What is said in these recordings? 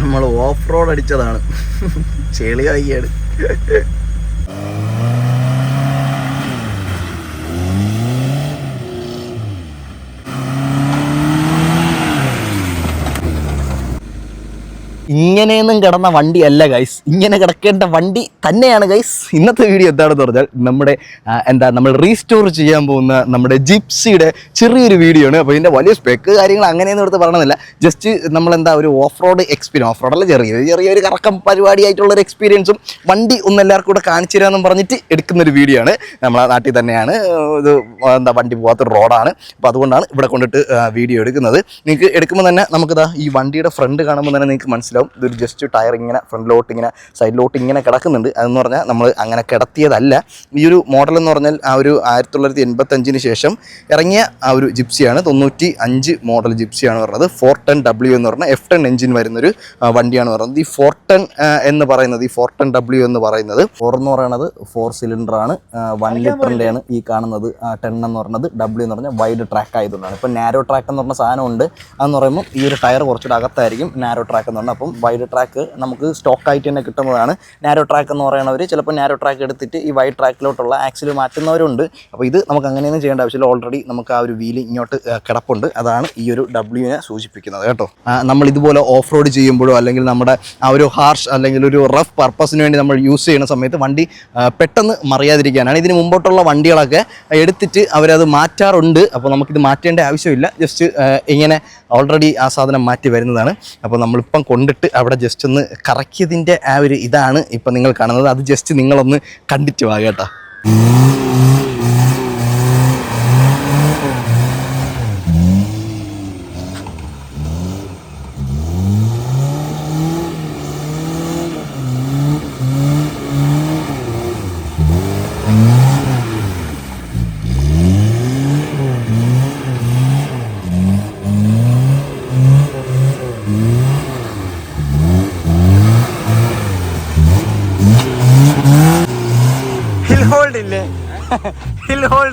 നമ്മൾ off road അടിച്ചതാണ്. ചെളി ഇങ്ങനെയൊന്നും കിടന്ന വണ്ടി അല്ല ഗൈസ് ഇങ്ങനെ കിടക്കേണ്ട വണ്ടി തന്നെയാണ് ഗൈസ് ഇന്നത്തെ വീഡിയോ എന്താണെന്ന് പറഞ്ഞാൽ നമ്മുടെ എന്താ നമ്മൾ റീസ്റ്റോർ ചെയ്യാൻ പോകുന്ന നമ്മുടെ ജിപ്സിയുടെ ചെറിയൊരു വീഡിയോ ആണ്. അപ്പോൾ ഇതിന്റെ വലിയ സ്പെക്ക് കാര്യങ്ങൾ അങ്ങനെയൊന്നും എടുത്ത് പറയണമെന്നില്ല. ജസ്റ്റ് നമ്മളെന്താ ഒരു ഓഫ് റോഡ് എക്സ്പീരിയൻസ് ഓഫ് റോഡല്ല ചെറിയ ചെറിയൊരു കറക്കം പരിപാടിയായിട്ടുള്ളൊരു എക്സ്പീരിയൻസും വണ്ടി ഒന്ന് എല്ലാവർക്കും കൂടെ കാണിച്ചു തരാമെന്നും പറഞ്ഞിട്ട് എടുക്കുന്നൊരു വീഡിയോ ആണ്. നമ്മളെ നാട്ടിൽ തന്നെയാണ് ഇത് എന്താ വണ്ടി പോകാത്തൊരു റോഡാണ് അപ്പോൾ അതുകൊണ്ടാണ് ഇവിടെ കൊണ്ടിട്ട് വീഡിയോ എടുക്കുന്നത്. നിങ്ങൾക്ക് എടുക്കുമ്പോൾ തന്നെ നമുക്കിതാ ഈ വണ്ടിയുടെ ഫ്രണ്ട് കാണുമ്പോൾ തന്നെ നിങ്ങൾക്ക് മനസ്സിലാവും. ഇതൊരു ജസ്റ്റ് ടയർ ഇങ്ങനെ ഫ്രണ്ടിലോട്ട് ഇങ്ങനെ സൈഡിലോട്ട് ഇങ്ങനെ കിടക്കുന്നുണ്ട്. അതെന്ന് പറഞ്ഞാൽ നമ്മൾ അങ്ങനെ കിടത്തിയതല്ല. ഈ ഒരു മോഡൽ എന്ന് പറഞ്ഞാൽ ആ ഒരു ആയിരത്തി തൊള്ളായിരത്തി എൺപത്തഞ്ചിന് ശേഷം ഇറങ്ങിയ ആ ഒരു ജിപ്സിയാണ് തൊണ്ണൂറ്റി അഞ്ച് മോഡൽ ജിപ്സിയാണ് പറഞ്ഞത്. ഫോർ ടെൻ ഡബ്ല്യു എന്ന് പറഞ്ഞാൽ എഫ് ടെൻ എഞ്ചിൻ വരുന്നൊരു വണ്ടിയാണ് പറയുന്നത് ഈ ഫോർ ടെൻ എന്ന് പറയുന്നത് ഈ ഫോർ ടെൻ ഡബ്ല്യു എന്ന് പറയുന്നത് ഫോർ എന്ന് പറയുന്നത് ഫോർ സിലിണ്ടർ ആണ്. വൺ ലിറ്ററിന്റെയാണ് ഈ കാണുന്നത്. ടെൻ എന്ന് പറയുന്നത് ഡബ്ല്യു എന്ന് പറഞ്ഞാൽ വൈഡ് ട്രാക്ക് ആയതുകൊണ്ടാണ്. ഇപ്പോൾ നാരോ ട്രാക്ക് എന്ന് പറഞ്ഞ സാധനമുണ്ട് അതെന്ന് പറയുമ്പോൾ ഈ ഒരു ടയർ കുറച്ചുകൂടെ അകത്തായിരിക്കും നാരോ ട്രാക്ക് എന്ന് പറഞ്ഞാൽ. അപ്പം വൈഡ് ട്രാക്ക് നമുക്ക് സ്റ്റോക്ക് ആയിട്ട് തന്നെ കിട്ടുന്നതാണ്. നാരോ ട്രാക്ക് എന്ന് പറയുന്നവർ ചിലപ്പോൾ നാരോ ട്രാക്ക് എടുത്തിട്ട് ഈ വൈഡ് ട്രാക്കിലോട്ടുള്ള ആക്സിൽ മാറ്റുന്നവരുണ്ട്. അപ്പോൾ ഇത് നമുക്ക് അങ്ങനെയൊന്നും ചെയ്യേണ്ട ആവശ്യമില്ല. ഓൾറെഡി നമുക്ക് ആ ഒരു വീൽ ഇങ്ങോട്ട് കിടപ്പുണ്ട്. അതാണ് ഈ ഒരു ഡബ്ല്യുവിനെ സൂചിപ്പിക്കുന്നത് കേട്ടോ. നമ്മൾ ഇതുപോലെ ഓഫ് റോഡ് ചെയ്യുമ്പോഴോ അല്ലെങ്കിൽ നമ്മുടെ ആ ഒരു ഹാർഷ് അല്ലെങ്കിൽ ഒരു റഫ് പർപ്പസിന് വേണ്ടി നമ്മൾ യൂസ് ചെയ്യുന്ന സമയത്ത് വണ്ടി പെട്ടെന്ന് മറിയാതിരിക്കാനാണ്. ഇതിന് മുമ്പോട്ടുള്ള വണ്ടികളൊക്കെ എടുത്തിട്ട് അവരത് മാറ്റാറുണ്ട്. അപ്പോൾ നമുക്കിത് മാറ്റേണ്ട ആവശ്യമില്ല. ജസ്റ്റ് ഇങ്ങനെ ഓൾറെഡി ആ സാധനം മാറ്റി വരുന്നതാണ്. അപ്പോൾ നമ്മളിപ്പം കൊണ്ടിട്ട് അവിടെ ജസ്റ്റ് ഒന്ന് കറക്കിയതിന്റെ ആ ഒരു ഇതാണ് ഇപ്പം നിങ്ങൾ കാണുന്നത്. അത് ജസ്റ്റ് നിങ്ങളൊന്ന് കണ്ടിട്ട് വാ കേട്ടോ.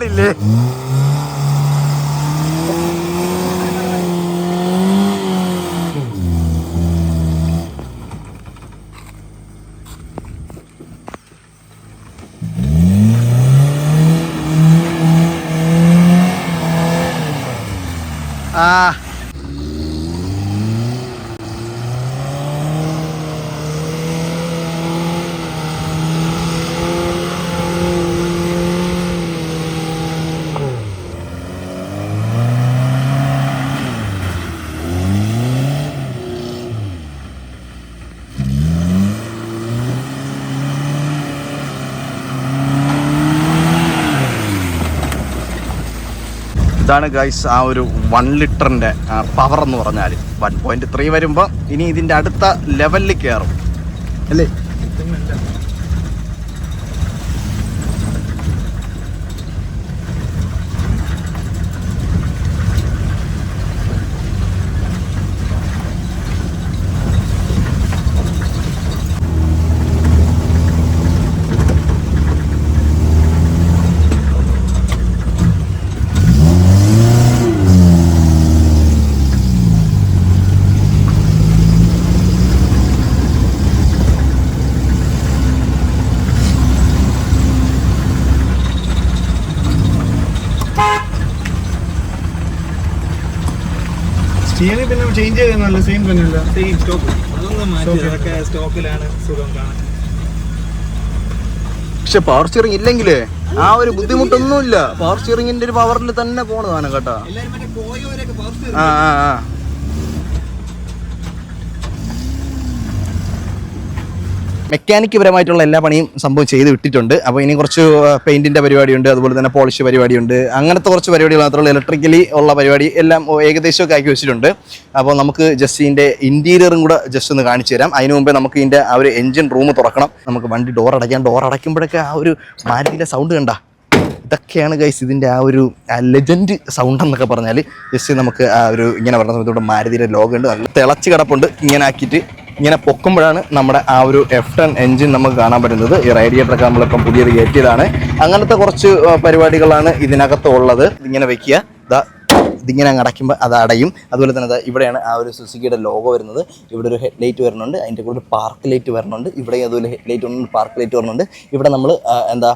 ഇല്ലേ ഇതാണ് ഗൈസ് ആ ഒരു വൺ ലിറ്ററിന്റെ പവർ എന്ന് പറഞ്ഞാൽ വൺ പോയിന്റ് ത്രീ വരുമ്പോൾ ഇനി ഇതിന്റെ അടുത്ത ലെവലിൽ കയറും അല്ലേ? സ്റ്റീറിംഗ് പിന്നെ ചേഞ്ച് ചെയ്യുന്നല്ല സെയിം തന്നെയല്ല സെയിം സ്റ്റോക്ക് അതൊന്നും മാറ്റി. അതൊക്കെ സ്റ്റോക്കിലാണ് സുഖം കാണാൻ. പക്ഷെ പവർ സ്റ്റിയറിംഗ് ഇല്ലെങ്കിലേ ആ ഒരു ബുദ്ധിമുട്ടൊന്നുമില്ല. പവർ സ്റ്റിയറിംഗിന്റെ ഒരു പവറിൽ തന്നെ പോണതാണ് കേട്ടോ. ആ ആ ആ. മെക്കാനിക്ക് പരമായിട്ടുള്ള എല്ലാ പണിയും സംഭവം ചെയ്ത് വിട്ടിട്ടുണ്ട്. അപ്പോൾ ഇനി കുറച്ച് പെയിന്റിന്റെ പരിപാടിയുണ്ട് അതുപോലെ തന്നെ പോളിഷ് പരിപാടിയുണ്ട്. അങ്ങനത്തെ കുറച്ച് പരിപാടികൾ ഉള്ളൂ ഇലക്ട്രിക്കലി ഉള്ള പരിപാടി എല്ലാം ഏകദേശമൊക്കെ ആക്കി വെച്ചിട്ടുണ്ട്. അപ്പോൾ നമുക്ക് ജസ്റ്റ് ഇതിന്റെ ഇന്റീരിയറും കൂടെ ജസ്റ്റ് ഒന്ന് കാണിച്ചു തരാം. അതിന് മുമ്പേ നമുക്ക് ഇതിന്റെ ആ ഒരു എഞ്ചിൻ റൂം തുറക്കണം. നമുക്ക് വണ്ടി ഡോർ അടയ്ക്കാം ഡോർ അടയ്ക്കുമ്പോഴൊക്കെ ആ ഒരു മാരുതിയിലെ സൗണ്ട് കണ്ട? ഇതൊക്കെയാണ് ഗൈസ് ഇതിന്റെ ആ ഒരു ലെജൻഡ് സൗണ്ട് എന്നൊക്കെ പറഞ്ഞാൽ ജസ്റ്റ് നമുക്ക് ആ ഒരു ഇങ്ങനെ പറഞ്ഞ സമയത്തോടെ മാരുതിയുടെ ലോഗുണ്ട്. നല്ല തിളച്ച് കിടപ്പുണ്ട്. ഇങ്ങനെ ആക്കിയിട്ട് ഇങ്ങനെ പൊക്കുമ്പോഴാണ് നമ്മുടെ ആ ഒരു എഫ് ടെൻ എഞ്ചിൻ നമുക്ക് കാണാൻ പറ്റുന്നത്. ഈ റേഡിയേറ്ററൊക്കെ നമ്മളിപ്പം പുതിയത് കയറ്റിയതാണ്. അങ്ങനത്തെ കുറച്ച് പരിപാടികളാണ് ഇതിനകത്ത് ഉള്ളത് ഇങ്ങനെ വെക്കുക ഇതിങ്ങനെ അങ്ങ് അടയ്ക്കുമ്പോൾ അത് അടയും. അതുപോലെ തന്നെ ഇവിടെയാണ് ആ ഒരു സുസുക്കിയുടെ ലോഗോ വരുന്നത്. ഇവിടെ ഒരു ഹെഡ് ലൈറ്റ് വരുന്നുണ്ട്. അതിന്റെ കൂടെ ഒരു പാർക്ക് ലൈറ്റ് വരുന്നുണ്ട്. ഇവിടെ അതുപോലെ ഹെഡ് ലൈറ്റ് വരുന്നുണ്ട് പാർക്ക് ലൈറ്റ് വരുന്നുണ്ട്. ഇവിടെ നമ്മൾ എന്താ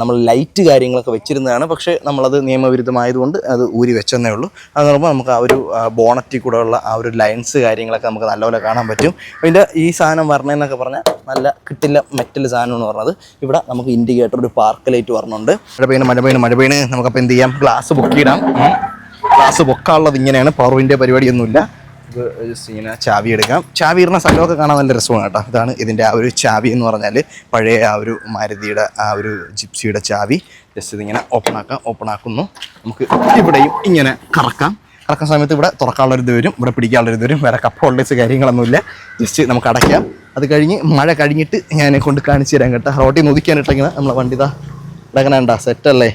നമ്മൾ ലൈറ്റ് കാര്യങ്ങളൊക്കെ വെച്ചിരുന്നതാണ്. പക്ഷേ നമ്മളത് നിയമവിരുദ്ധമായതുകൊണ്ട് അത് ഊരി വെച്ചെന്നേ ഉള്ളൂ. അത് പറയുമ്പോൾ നമുക്ക് ആ ഒരു ബോണറ്റിൽ കൂടെ ഉള്ള ആ ഒരു ലൈൻസ് കാര്യങ്ങളൊക്കെ നമുക്ക് നല്ലപോലെ കാണാൻ പറ്റും. അതിന്റെ ഈ സാധനം വരണമെന്നൊക്കെ പറഞ്ഞാൽ നല്ല കിട്ടില്ല മെറ്റൽ സാധനം എന്ന് പറഞ്ഞത്. ഇവിടെ നമുക്ക് ഇൻഡിക്കേറ്റർ ഒരു പാർക്ക് ലൈറ്റ് വരുന്നുണ്ട് മഴ പെയ്യുന്നു മഴ പെയ്യുന്നു മഴ പെയ്യുന്നു നമുക്കപ്പോൾ എന്ത് ചെയ്യാം? ഗ്ലാസ് ബുക്ക് പൊക്കിയിടാം ഗ്ലാസ് പൊക്കാനുള്ളത് ഇങ്ങനെയാണ്. പവറിന്റെ പരിപാടിയൊന്നുമില്ല. ഇത് ജസ്റ്റ് ഇങ്ങനെ ചാവി എടുക്കാം. ചാവി ഇടുന്ന സ്ഥലമൊക്കെ കാണാൻ നല്ല രസമാണ് കേട്ടോ. ഇതാണ് ഇതിന്റെ ആ ഒരു ചാവി എന്ന് പറഞ്ഞാൽ പഴയ ആ ഒരു മാരുതിയുടെ ആ ഒരു ജിപ്സിയുടെ ചാവി. ജസ്റ്റ് ഇതിങ്ങനെ ഓപ്പൺ ആക്കാം. ഓപ്പൺ ആക്കുന്നു. നമുക്ക് ഇവിടെയും ഇങ്ങനെ കറക്കാം. കറക്കുന്ന സമയത്ത് ഇവിടെ തുറക്കാനുള്ളൊരു ഇത് വരും. ഇവിടെ പിടിക്കാനുള്ളൊരു വരും. വേറെ കപ്പ് ഹോൾഡേഴ്സ് കാര്യങ്ങളൊന്നുമില്ല. ജസ്റ്റ് നമുക്ക് അടയ്ക്കാം. അത് കഴിഞ്ഞ് മഴ കഴിഞ്ഞിട്ട് ഞാൻ കൊണ്ട് കാണിച്ചു തരാം കേട്ടോ. റോട്ടിൽ നിന്ന് ഒതുക്കാനിട്ടിങ്ങനെ നമ്മളെ വണ്ടി ഇതാ ഇവിടെ ഉണ്ടാ സെറ്റ് അല്ലേ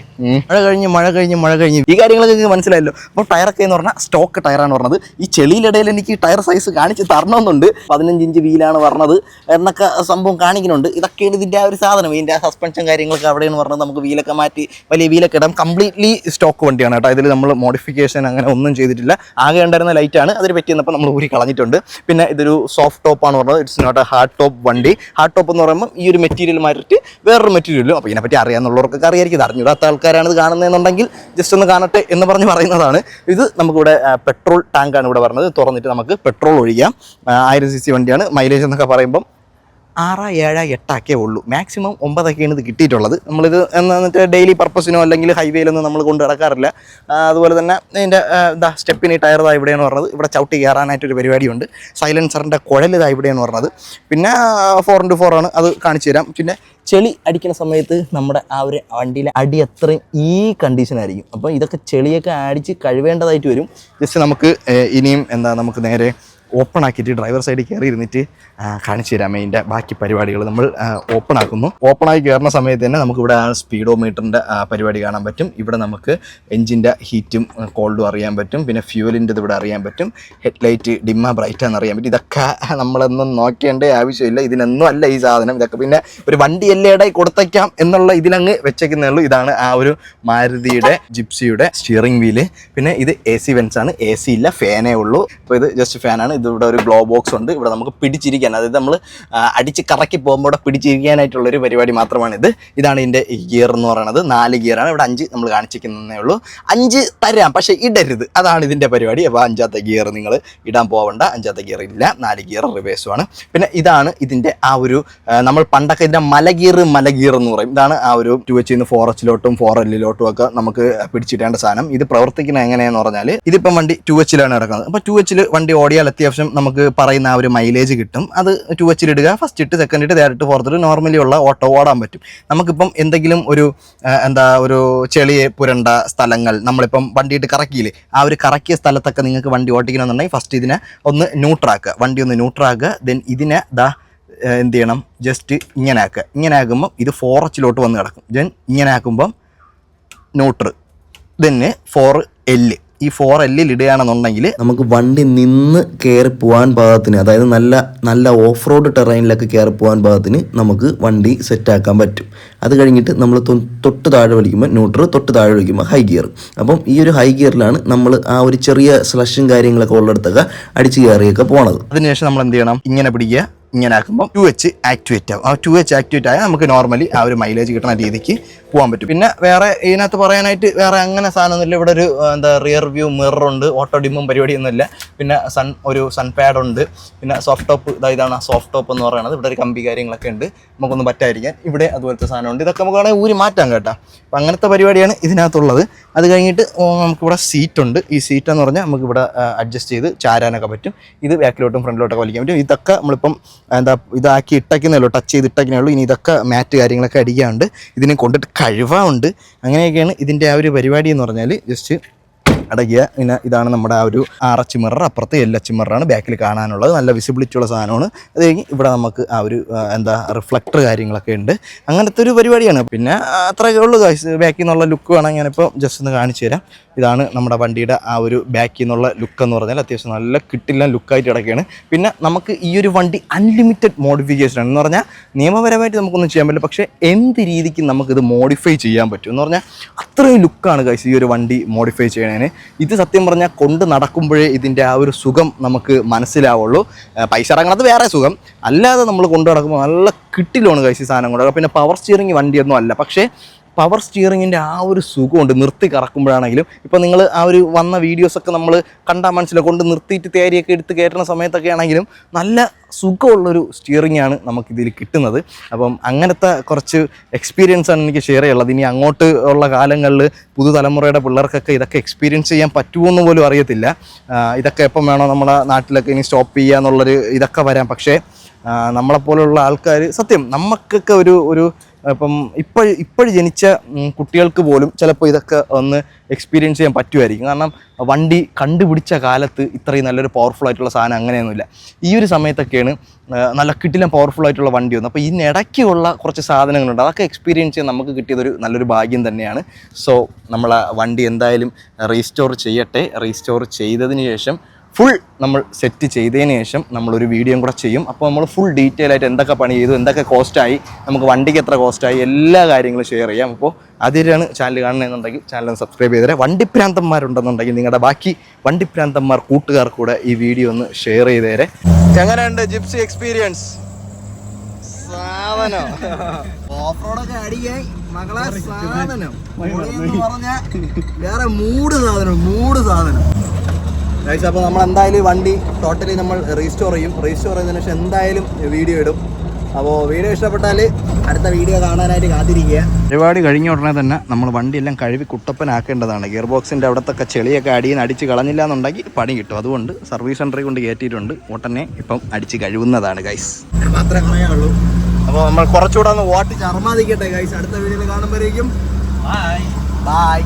മഴ കഴിഞ്ഞ് മഴ കഴിഞ്ഞ് മഴ കഴിഞ്ഞ്. ഈ കാര്യങ്ങളൊക്കെ നിങ്ങൾക്ക് മനസ്സിലായല്ലോ. അപ്പോൾ ടയറൊക്കെ എന്ന് പറഞ്ഞാൽ സ്റ്റോക്ക് ടയറാണ് പറഞ്ഞത്. ഈ ചെളിയിലിടയിൽ എനിക്ക് ടയർ സൈസ് കാണിച്ച് തരണമെന്നുണ്ട്. പതിനഞ്ച് ഇഞ്ച് വീലാണ് പറഞ്ഞത്. എന്നൊക്കെ സംഭവം കാണിക്കുന്നുണ്ട്. ഇതൊക്കെയാണ് ഇതിന്റെ ആ ഒരു സാധനം. ഇതിന്റെ ആ സസ്പെൻഷൻ കാര്യങ്ങളൊക്കെ അവിടെയെന്ന് പറഞ്ഞാൽ നമുക്ക് വീലൊക്കെ മാറ്റി വലിയ വീലൊക്കെ ഇടാം. കംപ്ലീറ്റ്ലി സ്റ്റോക്ക് വണ്ടിയാണ് കേട്ടോ. ഇതിൽ നമ്മൾ മോഡിഫിക്കേഷൻ അങ്ങനെ ഒന്നും ചെയ്തിട്ടില്ല. ആകെ ഉണ്ടായിരുന്ന ലൈറ്റാണ് അതിന് പറ്റിയെന്നപ്പോൾ നമ്മൾ ഊരി കളഞ്ഞിട്ടുണ്ട്. പിന്നെ ഇതൊരു സോഫ്റ്റ് ടോപ്പാണ് പറഞ്ഞത്. It's not a hard top വണ്ടി. ഹാർഡ് ടോപ്പ് എന്ന് പറയുമ്പോൾ ഈ ഒരു മെറ്റീരിയൽ മാറ്റിയിട്ട് വേറൊരു മെറ്റീരിയലും അപ്പോൾ ഇതിനെപ്പറ്റി അറിയാമെന്നുള്ളവർക്കൊക്കെ അറിയായിരിക്കും. ഇത് അറിഞ്ഞൂടാത്ത ആൾക്കാരാണ് ഇത് കാണുന്നതെന്നുണ്ടെങ്കിൽ ജസ്റ്റ് ഒന്ന് കാണട്ടെ എന്ന് പറഞ്ഞ് പറയുന്നതാണ്. ഇത് നമുക്കിവിടെ പെട്രോൾ ടാങ്കാണ് ഇവിടെ പറഞ്ഞത്. തുറന്നിട്ട് നമുക്ക് പെട്രോൾ ഒഴിക്കാം. ആയിരം സി സി വണ്ടിയാണ്. മൈലേജ് എന്നൊക്കെ പറയുമ്പം ആറ് ഏഴ് എട്ടൊക്കെ ഉള്ളൂ. മാക്സിമം ഒമ്പതൊക്കെയാണ് ഇത് കിട്ടിയിട്ടുള്ളത്. നമ്മളിത് എന്നിട്ട് ഡെയിലി പർപ്പസിനോ അല്ലെങ്കിൽ ഹൈവേയിലൊന്നും നമ്മൾ കൊണ്ട് നടക്കാറില്ല. അതുപോലെ തന്നെ ഇതിന്റെ ഇതാ സ്റ്റെപ്പിന് ടയർ ഇതാ ഇവിടെയെന്ന് പറഞ്ഞത്. ഇവിടെ ചവിട്ടി കയറാനായിട്ടൊരു പരിപാടിയുണ്ട്. സൈലൻസറിന്റെ കുഴൽ ഇതാ ഇവിടെയെന്ന് പറഞ്ഞത്. പിന്നെ ഫോർ ഇന്റു ഫോർ ആണ്. അത് കാണിച്ചു തരാം. പിന്നെ ചെളി അടിക്കുന്ന സമയത്ത് നമ്മുടെ ആ ഒരു വണ്ടിയിലെ അടി അത്രയും ഈ കണ്ടീഷനായിരിക്കും അപ്പോൾ ഇതൊക്കെ ചെളിയൊക്കെ അടിച്ച് കഴുവേണ്ടതായിട്ട് വരും. ജസ്റ്റ് നമുക്ക് ഇനിയും എന്താ നമുക്ക് നേരെ ഓപ്പൺ ആക്കിയിട്ട് ഡ്രൈവർ സൈഡിൽ കയറി ഇരുന്നിട്ട് കാണിച്ചു തരാം അതിന്റെ ബാക്കി പരിപാടികൾ നമ്മൾ ഓപ്പൺ ആക്കുന്നു. ഓപ്പൺ ആയി കയറുന്ന സമയത്ത് തന്നെ നമുക്ക് ഇവിടെ സ്പീഡോ മീറ്ററിന്റെ പരിപാടി കാണാൻ പറ്റും. ഇവിടെ നമുക്ക് എഞ്ചിന്റെ ഹീറ്റും കോൾഡും അറിയാൻ പറ്റും. പിന്നെ ഫ്യൂവലിന്റെ ഇവിടെ അറിയാൻ പറ്റും. ഹെഡ് ലൈറ്റ് ഡിമ്മ ബ്രൈറ്റ് ആണെന്ന് അറിയാൻ പറ്റും. ഇതൊക്കെ നമ്മളൊന്നും നോക്കേണ്ട ആവശ്യമില്ല. ഇതിനൊന്നും അല്ല ഈ സാധനം. ഇതൊക്കെ പിന്നെ ഒരു വണ്ടി എല്ലേടെ കൊടുത്തേക്കാം എന്നുള്ള ഇതിലങ്ങ് വെച്ചേക്കുന്നേ ഉള്ളൂ. ഇതാണ് ആ ഒരു മാരുതിയുടെ ജിപ്സിയുടെ സ്റ്റിയറിംഗ് വീൽ പിന്നെ ഇത് എ സി വെൻസ് ആണ്. എ സി ഇല്ല ഫാനേ ഉള്ളൂ. അപ്പോൾ ഇത് ജസ്റ്റ് ഫാനാണ് ഇത് ഇവിടെ ഒരു ഗ്ലോ ബോക്സ് ഉണ്ട്. ഇവിടെ നമുക്ക് പിടിച്ചിരിക്കാൻ അതായത് നമ്മൾ അടിച്ച് കറക്കി പോകുമ്പോൾ ഇവിടെ പിടിച്ചിരിക്കാനായിട്ടുള്ളൊരു പരിപാടി മാത്രമാണ് ഇത് ഇതാണ് ഇതിന്റെ ഗിയർ എന്ന് പറയുന്നത്. നാല് ഗിയറാണ് ഇവിടെ അഞ്ച് നമ്മൾ കാണിച്ചിരിക്കുന്നതേ ഉള്ളൂ. അഞ്ച് തരാം പക്ഷേ ഇടരുത്. അതാണ് ഇതിന്റെ പരിപാടി. അപ്പോൾ അഞ്ചാത്ത ഗിയർ നിങ്ങൾ ഇടാൻ പോവണ്ട. അഞ്ചാത്ത ഗിയർ ഇല്ല. നാല് ഗിയർ റിവേഴ്സുമാണ് പിന്നെ ഇതാണ് ഇതിന്റെ ആ ഒരു നമ്മൾ പണ്ടൊക്കെ ഇതിന്റെ മലഗിയർ മലഗിയർ എന്ന് പറയും. ഇതാണ് ആ ഒരു ടു എച്ച് നിന്ന് ഫോർ എച്ചിലോട്ടും ഫോർ എല്ലിലോട്ടും ഒക്കെ നമുക്ക് പിടിച്ചിടേണ്ട സാധനം. ഇത് പ്രവർത്തിക്കുന്നത് എങ്ങനെയാണെന്ന് പറഞ്ഞാൽ ഇതിപ്പം വണ്ടി ടു എച്ചിലാണ് കിടക്കുന്നത് അപ്പോൾ ടു എച്ചിൽ വണ്ടി ഓടിയാൽ അത്യാവശ്യം നമുക്ക് പറയുന്ന ആ ഒരു മൈലേജ് കിട്ടും. അത് ടു ഇടുക ഫസ്റ്റ് ഇട്ട് സെക്കൻഡ് ഇട്ട് തേർഡ് ഇട്ട് ഫോർത്ത് നോർമലി ഉള്ള ഓട്ടോ ഓടാൻ പറ്റും. നമുക്കിപ്പം എന്തെങ്കിലും ഒരു എന്താ ഒരു ചെളിയെ പുരണ്ട സ്ഥലങ്ങൾ നമ്മളിപ്പം വണ്ടിയിട്ട് കറക്കിയില്ലേ? ആ ഒരു കറക്കിയ സ്ഥലത്തൊക്കെ നിങ്ങൾക്ക് വണ്ടി ഓട്ടിക്കണമെന്നുണ്ടെങ്കിൽ ഫസ്റ്റ് ഇതിനെ ഒന്ന് ന്യൂട്രാക്കുക വണ്ടി ഒന്ന് ന്യൂട്രാക്കുക ദെൻ ഇതിനെ ദാ എന്ത് ചെയ്യണം? ജസ്റ്റ് ഇങ്ങനെ ആക്കുക. ഇങ്ങനെ ആക്കുമ്പം ഇത് ഫോർ എച്ചിലോട്ട് വന്ന് കിടക്കും. ദെൻ ഇങ്ങനെ ആക്കുമ്പം ന്യൂട്ര് ദെന്ന് ഫോർ എല്ല് ഈ ഫോർ എല്ലിൽ ഇടുകയാണെന്നുണ്ടെങ്കിൽ നമുക്ക് വണ്ടി നിന്ന് കയറി പോകാൻ പാകത്തിന് അതായത് നല്ല നല്ല ഓഫ് റോഡ് ടെറൈനിലൊക്കെ കയറി പോകാൻ പാകത്തിന് നമുക്ക് വണ്ടി സെറ്റാക്കാൻ പറ്റും. അത് കഴിഞ്ഞിട്ട് നമ്മൾ തൊട്ട് താഴെ വലിക്കുമ്പോൾ ന്യൂട്രൽ തൊട്ട് താഴെ വലിക്കുമ്പോൾ ഹൈ ഗിയർ അപ്പം ഈ ഒരു ഹൈ ഗിയറിലാണ് നമ്മൾ ആ ഒരു ചെറിയ സ്ലഷും കാര്യങ്ങളൊക്കെ ഉള്ളിടത്തൊക്കെ അടിച്ച് കയറിയൊക്കെ പോണത്. അതിനുശേഷം നമ്മൾ എന്ത് ചെയ്യണം? ഇങ്ങനെ പിടിക്കുക. ഇങ്ങനെ ആക്കുമ്പോൾ ടു എച്ച് ആക്ടിവേറ്റ് ആവും. ആ ടു എച്ച് ആക്ടിവേറ്റ് ആയാൽ നമുക്ക് നോർമലി ആ ഒരു മൈലേജ് കിട്ടുന്ന രീതിക്ക് പോകാൻ പറ്റും. പിന്നെ വേറെ ഇതിനകത്ത് പറയാനായിട്ട് വേറെ അങ്ങനെ സാധനമൊന്നുമില്ല. ഇവിടെ ഒരു എന്താ റിയർ വ്യൂ മിറർ ഉണ്ട്. ഓട്ടോ ഡിമ്മും പരിപാടിയൊന്നുമില്ല. പിന്നെ സൺ ഒരു സൺ പാഡ് ഉണ്ട്. പിന്നെ സോഫ്റ്റ് ടോപ്പ് ഇതാ ഇതാണ് സോഫ്റ്റ് ടോപ്പ് എന്ന് പറയുന്നത്. ഇവിടെ ഒരു കമ്പി കാര്യങ്ങളൊക്കെ ഉണ്ട്. നമുക്കൊന്നും പറ്റായിരിക്കാൻ ഇവിടെ അതുപോലത്തെ സാധനമുണ്ട്. ഇതൊക്കെ നമുക്ക് വേണമെങ്കിൽ ഊരി മാറ്റാം കേട്ടോ. അപ്പം അങ്ങനത്തെ പരിപാടിയാണ് ഇതിനകത്തുള്ളത്. അത് കഴിഞ്ഞിട്ട് നമുക്കിവിടെ സീറ്റ് ഉണ്ട്. ഈ സീറ്റ് എന്ന് പറഞ്ഞാൽ നമുക്കിവിടെ അഡ്ജസ്റ്റ് ചെയ്ത് ചാരാനൊക്കെ പറ്റും. ഇത് ബാക്കിലോട്ടും ഫ്രണ്ടിലോട്ടൊക്കെ വലിക്കാൻ പറ്റും. ഇതൊക്കെ നമ്മളിപ്പം എന്താ ഇതാക്കി ഇട്ടയ്ക്കുന്നേ ടച്ച് ചെയ്ത് ഇട്ടയ്ക്കുന്നേ ഉള്ളൂ ഇനി ഇതൊക്കെ മാറ്റ് കാര്യങ്ങളൊക്കെ അടിക്കാറുണ്ട് ഇതിനെ കൊണ്ടിട്ട് കഴുവാറുണ്ട് അങ്ങനെയൊക്കെയാണ് ഇതിന്റെ ആ ഒരു പരിപാടി എന്ന് പറഞ്ഞാൽ ജസ്റ്റ് അടയ്ക്കുക പിന്നെ ഇതാണ് നമ്മുടെ ആ ഒരു ആർ എച്ച് മിറർ. അപ്പുറത്ത് എൽ എച്ച് മിററാണ് ബാക്കിൽ കാണാനുള്ളത്. നല്ല വിസിബിലിറ്റി ഉള്ള സാധനമാണ്. അത് കഴിഞ്ഞ് ഇവിടെ നമുക്ക് ആ ഒരു എന്താ റിഫ്ലക്ടർ കാര്യങ്ങളൊക്കെ ഉണ്ട്. അങ്ങനത്തെ ഒരു പരിപാടിയാണ്. പിന്നെ അത്രയൊക്കെ ഉള്ളൂ ബാക്കിൽ നിന്നുള്ള ലുക്ക് വേണമെങ്കിൽ ഞാനിപ്പോൾ ജസ്റ്റ് ഒന്ന് കാണിച്ചു തരാം. ഇതാണ് നമ്മുടെ വണ്ടിയുടെ ആ ഒരു ബാക്കിൽ നിന്നുള്ള ലുക്ക് എന്ന് പറഞ്ഞാൽ അത്യാവശ്യം നല്ല കിട്ടില്ല ലുക്കായിട്ട് കിടക്കുകയാണ്. പിന്നെ നമുക്ക് ഈ ഒരു വണ്ടി അൺലിമിറ്റഡ് മോഡിഫിക്കേഷൻ എന്ന് പറഞ്ഞാൽ നിയമപരമായിട്ട് നമുക്കൊന്നും ചെയ്യാൻ പറ്റില്ല. പക്ഷേ എന്ത് രീതിക്ക് നമുക്കിത് മോഡിഫൈ ചെയ്യാൻ പറ്റും എന്ന് പറഞ്ഞാൽ അത്രയും ലുക്കാണ് കൈസ് ഈ ഒരു വണ്ടി മോഡിഫൈ ചെയ്യണതിന് ഇത് സത്യം പറഞ്ഞാൽ കൊണ്ട് നടക്കുമ്പോഴേ ഇതിന്റെ ആ ഒരു സുഖം നമുക്ക് മനസ്സിലാവുള്ളൂ. പൈസ ഇറങ്ങണത് വേറെ സുഖം. അല്ലാതെ നമ്മൾ കൊണ്ടു നടക്കുമ്പോൾ നല്ല കിട്ടിലാണ് കഴിച്ച് സാധനം കൊണ്ട്. പിന്നെ പവർ സ്റ്റിയറിംഗ് വണ്ടിയൊന്നും അല്ല. പക്ഷേ പവർ സ്റ്റിയറിങ്ങിന്റെ ആ ഒരു സുഖമുണ്ട്. നിർത്തി കറക്കുമ്പോഴാണെങ്കിലും ഇപ്പോൾ നിങ്ങൾ ആ ഒരു വന്ന വീഡിയോസൊക്കെ നമ്മൾ കണ്ടാൽ മനസ്സിലാവും. കൊണ്ട് നിർത്തിയിട്ട് തേരിയൊക്കെ എടുത്ത് കയറ്റുന്ന സമയത്തൊക്കെ ആണെങ്കിലും നല്ല സുഖമുള്ളൊരു സ്റ്റിയറിംഗ് ആണ് നമുക്കിതിൽ കിട്ടുന്നത്. അപ്പം അങ്ങനത്തെ കുറച്ച് എക്സ്പീരിയൻസ് ആണ് എനിക്ക് ഷെയർ ചെയ്യുള്ളത് ഇനി അങ്ങോട്ട് ഉള്ള കാലങ്ങളിൽ പുതുതലമുറയുടെ പിള്ളേർക്കൊക്കെ ഇതൊക്കെ എക്സ്പീരിയൻസ് ചെയ്യാൻ പറ്റുമോ എന്ന് പോലും അറിയത്തില്ല. ഇതൊക്കെ എപ്പം വേണോ നമ്മുടെ നാട്ടിലൊക്കെ ഇനി സ്റ്റോപ്പ് ചെയ്യുക എന്നുള്ളൊരു ഇതൊക്കെ വരാം. പക്ഷേ നമ്മളെപ്പോലുള്ള ആൾക്കാർ സത്യം നമുക്കൊക്കെ ഒരു ഒരു ഇപ്പം ഇപ്പോൾ ഇപ്പോൾ ജനിച്ച കുട്ടികൾക്ക് പോലും ചിലപ്പോൾ ഇതൊക്കെ ഒന്ന് എക്സ്പീരിയൻസ് ചെയ്യാൻ പറ്റുമായിരിക്കും. കാരണം വണ്ടി കണ്ടുപിടിച്ച കാലത്ത് ഇത്രയും നല്ലൊരു പവർഫുൾ ആയിട്ടുള്ള സാധനം അങ്ങനെയൊന്നുമില്ല. ഈ ഒരു സമയത്തൊക്കെയാണ് നല്ല കിട്ടിലും പവർഫുൾ ആയിട്ടുള്ള വണ്ടി വന്നത്. അപ്പോൾ ഇതിനിടയ്ക്കുള്ള കുറച്ച് സാധനങ്ങളുണ്ട്. അതൊക്കെ എക്സ്പീരിയൻസ് ചെയ്യാൻ നമുക്ക് കിട്ടിയതൊരു നല്ലൊരു ഭാഗ്യം തന്നെയാണ്. സോ നമ്മൾ വണ്ടി എന്തായാലും റീസ്റ്റോർ ചെയ്യട്ടെ. റീസ്റ്റോർ ചെയ്തതിന് ശേഷം ഫുൾ നമ്മൾ സെറ്റ് ചെയ്തതിന് ശേഷം നമ്മളൊരു വീഡിയോയും കൂടെ ചെയ്യും. അപ്പോൾ നമ്മൾ ഫുൾ ഡീറ്റെയിൽ ആയിട്ട് എന്തൊക്കെ പണി ചെയ്തു എന്തൊക്കെ കോസ്റ്റായി നമുക്ക് വണ്ടിക്ക് എത്ര കോസ്റ്റായി എല്ലാ കാര്യങ്ങളും ഷെയർ ചെയ്യാം. അപ്പോൾ അതിലാണ് ചാനൽ കാണണമെന്നുണ്ടെങ്കിൽ ചാനൽ സബ്സ്ക്രൈബ് ചെയ്തേരെ വണ്ടിപ്രാന്തന്മാരുണ്ടെന്നുണ്ടെങ്കിൽ നിങ്ങളുടെ ബാക്കി വണ്ടിപ്രാന്തന്മാർ കൂട്ടുകാർ കൂടെ ഈ വീഡിയോ ഒന്ന് ഷെയർ ചെയ്തേരെ. എങ്ങനെയുണ്ട് ജിപ്സി എക്സ്പീരിയൻസ് സാധനം. ഓഫ് റോഡൊക്കെ പറഞ്ഞ വേറെ മൂട് സാധനം മൂട് സാധനം. ഗൈസ് അപ്പോൾ നമ്മൾ എന്തായാലും ഈ വണ്ടി ടോട്ടലി നമ്മൾ റീസ്റ്റോർ ചെയ്യും. റീസ്റ്റോർ ചെയ്തതിനു ശേഷം എന്തായാലും വീഡിയോ ഇടും. അപ്പോൾ വീഡിയോ ഇഷ്ടപ്പെട്ടാൽ അടുത്ത വീഡിയോ കാണാനായിട്ട് കാത്തിരിക്കുക. പരിപാടി കഴിഞ്ഞ ഉടനെ തന്നെ നമ്മൾ വണ്ടിയെല്ലാം കഴുകി കുട്ടപ്പനാക്കേണ്ടതാണ്. ഗിയർ ബോക്സിന്റെ അവിടത്തൊക്കെ ചെളിയൊക്കെ അടിയിൽ നിന്ന് അടിച്ച് കളഞ്ഞില്ല എന്നുണ്ടെങ്കിൽ പണി കിട്ടും. അതുകൊണ്ട് സർവീസ് സെന്ററിൽ കൊണ്ട് കയറ്റിയിട്ടുണ്ട്. ഉടനെ ഇപ്പം അടിച്ച് കഴുകുന്നതാണ് ഗൈസ് മാത്രമേ പറയാനുള്ളൂ. അപ്പോൾ നമ്മൾ കുറച്ചുകൂടെ ഒന്ന് ഓട്ടിച്ച് അർമാദിക്കട്ടെ ഗൈസ് അടുത്ത വീഡിയോയിൽ കാണുമ്പോഴേക്കും. Bye bye